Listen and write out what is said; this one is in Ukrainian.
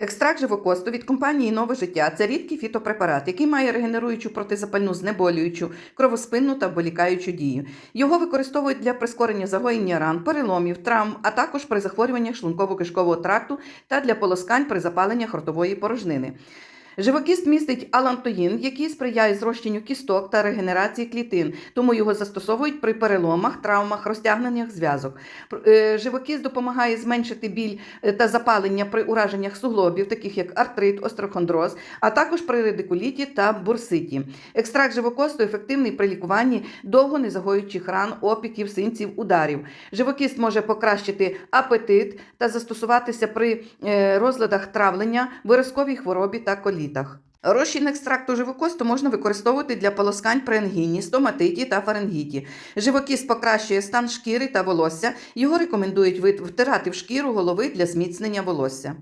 Екстракт живокосту від компанії Нове життя це рідкий фітопрепарат, який має регенеруючу протизапальну, знеболюючу, кровоспинну та болікаючу дію. Його використовують для прискорення загоєння ран, переломів, травм, а також при захворюваннях шлунково-кишкового тракту та для полоскань при запаленнях ротової порожнини. Живокіст містить алантоїн, який сприяє зрощенню кісток та регенерації клітин, тому його застосовують при переломах, травмах, розтягненнях зв'язок. Е, Живокіст допомагає зменшити біль е, та запалення при ураженнях суглобів, таких як артрит, острохондроз, а також при радикуліті та бурситі. Екстракт живокосту ефективний при лікуванні довго незагоючих ран, опіків, синців, ударів. Живокіст може покращити апетит та застосуватися при е, розладах травлення, виразковій хворобі та колітах. Розчин екстракту живокосту можна використовувати для полоскань при ангіні, стоматиті та фарингіті. Живокіст покращує стан шкіри та волосся. Його рекомендують втирати в шкіру голови для зміцнення волосся.